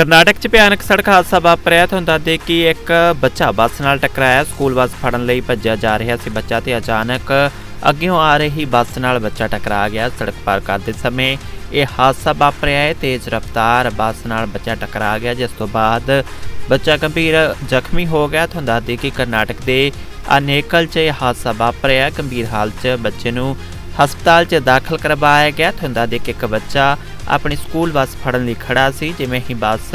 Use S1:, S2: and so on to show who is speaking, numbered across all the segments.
S1: ਕਰਨਾਟਕ 'ਚ ਭਿਆਨਕ ਸੜਕ ਹਾਦਸਾ ਵਾਪਰਿਆ ਤੁਹਾਨੂੰ ਦੱਸ ਦੇ ਕਿ ਇੱਕ ਬੱਚਾ ਬੱਸ ਨਾਲ ਟਕਰਾਇਆ। ਸਕੂਲ ਬੱਸ ਫੜਨ ਲਈ ਭੱਜਿਆ ਜਾ ਰਿਹਾ ਸੀ ਬੱਚਾ ਤੇ ਅਚਾਨਕ ਅੱਗਿਓਂ ਆ ਰਹੀ ਬੱਸ ਨਾਲ ਬੱਚਾ ਟਕਰਾ ਗਿਆ। ਸੜਕ ਪਾਰ ਕਰਦੇ ਸਮੇਂ ਇਹ ਹਾਦਸਾ ਵਾਪਰਿਆ ਹੈ। ਤੇਜ਼ ਰਫ਼ਤਾਰ ਬੱਸ ਨਾਲ ਬੱਚਾ ਟਕਰਾ ਗਿਆ, ਜਿਸ ਤੋਂ ਬਾਅਦ ਬੱਚਾ ਗੰਭੀਰ ਜ਼ਖਮੀ ਹੋ ਗਿਆ। ਤੁਹਾਨੂੰ ਦੱਸ ਦੇ ਕਿ ਕਰਨਾਟਕ ਦੇ ਅਨੇਕਲ 'ਚ ਇਹ ਹਾਦਸਾ ਵਾਪਰਿਆ। ਗੰਭੀਰ ਹਾਲਤ 'ਚ ਬੱਚੇ ਨੂੰ ਹਸਪਤਾਲ 'ਚ ਦਾਖਲ ਕਰਵਾਇਆ ਗਿਆ ਤੁਹਾਨੂੰ ਹੁੰਦਾ ਦੇ ਇੱਕ ਬੱਚਾ ਆਪਣੀ ਸਕੂਲ ਬੱਸ ਫੜਨ ਲਈ ਖੜਾ ਸੀ। ਜਿਵੇਂ ਹੀ ਬੱਸ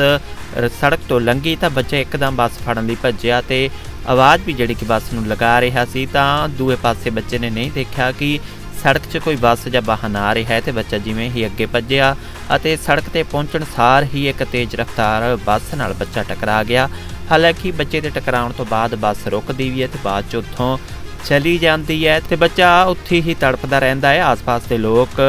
S1: ਸੜਕ ਤੋਂ ਲੰਘੀ ਤਾਂ ਬੱਚਾ ਇੱਕਦਮ ਬੱਸ ਫੜਨ ਲਈ ਭੱਜਿਆ ਤੇ ਆਵਾਜ਼ ਵੀ ਜਿਹੜੀ ਕਿ ਬੱਸ ਨੂੰ ਲਗਾ ਰਿਹਾ ਸੀ ਤਾਂ ਦੂਏ ਪਾਸੇ ਬੱਚੇ ਨੇ ਨਹੀਂ ਦੇਖਿਆ ਕਿ ਸੜਕ 'ਚ ਕੋਈ ਬੱਸ ਜਾਂ ਵਾਹਨ ਆ ਰਿਹਾ ਹੈ ਤੇ ਬੱਚਾ ਜਿਵੇਂ ਹੀ ਅੱਗੇ ਭੱਜਿਆ ਅਤੇ ਸੜਕ ਤੇ ਪਹੁੰਚਣ ਸਾਰ ਹੀ ਇੱਕ ਤੇਜ਼ ਰਫ਼ਤਾਰ ਬੱਸ ਨਾਲ ਬੱਚਾ ਟਕਰਾ ਗਿਆ। ਹਾਲਾਂਕਿ ਬੱਚੇ ਦੇ ਟਕਰਾਉਣ ਤੋਂ ਬਾਅਦ ਬੱਸ ਰੁਕਦੀ ਵੀ ਹੈ ਤੇ ਬਾਅਦ 'ਚ ਉੱਥੋਂ ਚਲੀ ਜਾਂਦੀ ਹੈ ਤੇ ਬੱਚਾ ਉੱਥੇ ਹੀ ਤੜਪਦਾ ਰਹਿੰਦਾ ਹੈ। ਆਸ-ਪਾਸ ਦੇ ਲੋਕ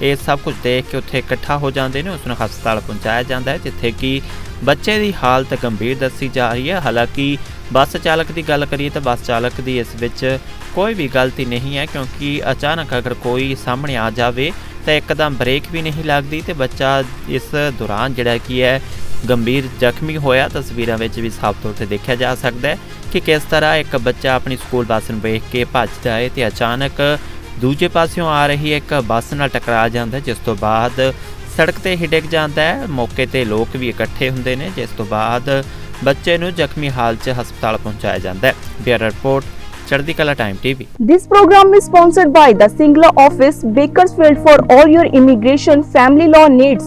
S1: ਇਹ ਸਭ ਕੁਝ ਦੇਖ ਕੇ ਉੱਥੇ ਇਕੱਠਾ ਹੋ ਜਾਂਦੇ ਨੇ। ਉਸ ਨੂੰ ਹਸਪਤਾਲ ਪਹੁੰਚਾਇਆ ਜਾਂਦਾ ਹੈ, ਜਿੱਥੇ ਕਿ ਬੱਚੇ ਦੀ ਹਾਲਤ ਗੰਭੀਰ ਦੱਸੀ ਜਾ ਰਹੀ ਹੈ। ਹਾਲਾਂਕਿ ਬੱਸ ਚਾਲਕ ਦੀ ਗੱਲ ਕਰੀਏ ਤਾਂ ਬੱਸ ਚਾਲਕ ਦੀ ਇਸ ਵਿੱਚ ਕੋਈ ਵੀ ਗਲਤੀ ਨਹੀਂ ਹੈ, ਕਿਉਂਕਿ ਅਚਾਨਕ ਅਗਰ ਕੋਈ ਸਾਹਮਣੇ ਆ ਜਾਵੇ ਤਾਂ ਇੱਕਦਮ ਬ੍ਰੇਕ ਵੀ ਨਹੀਂ ਲੱਗਦੀ ਤੇ ਬੱਚਾ ਇਸ ਦੌਰਾਨ ਜਿਹੜਾ ਕੀ ਹੈ ਗੰਭੀਰ ਜ਼ਖਮੀ ਹੋਇਆ। ਤਸਵੀਰਾਂ ਵਿੱਚ ਵੀ ਸਾਫ਼ ਤੌਰ ਤੇ ਦੇਖਿਆ ਜਾ ਸਕਦਾ ਹੈ ਕਿ ਕਿਸ ਤਰ੍ਹਾਂ ਇੱਕ ਬੱਚਾ ਆਪਣੀ ਸਕੂਲ ਬੱਸ ਨੂੰ ਵੇਖ ਕੇ ਭੱਜਦਾ ਹੈ ਤੇ ਅਚਾਨਕ ਦੂਜੇ ਪਾਸਿਓਂ ਆ ਰਹੀ ਇੱਕ ਬੱਸ ਨਾਲ ਟਕਰਾ ਜਾਂਦਾ ਜਿਸ ਤੋਂ ਬਾਅਦ ਸੜਕ ਤੇ ਹੀ ਡਿੱਗ ਜਾਂਦਾ ਹੈ। ਮੌਕੇ ਤੇ ਲੋਕ ਵੀ ਇਕੱਠੇ ਹੁੰਦੇ ਨੇ ਜਿਸ ਤੋਂ ਬਾਅਦ ਬੱਚੇ ਨੂੰ ਜ਼ਖਮੀ ਹਾਲਤ 'ਚ ਹਸਪਤਾਲ ਪਹੁੰਚਾਇਆ ਜਾਂਦਾ ਹੈ। Bureau report Chardi Kala time TV
S2: This program is sponsored by the Singla office, Bakersfield for all your immigration family law needs.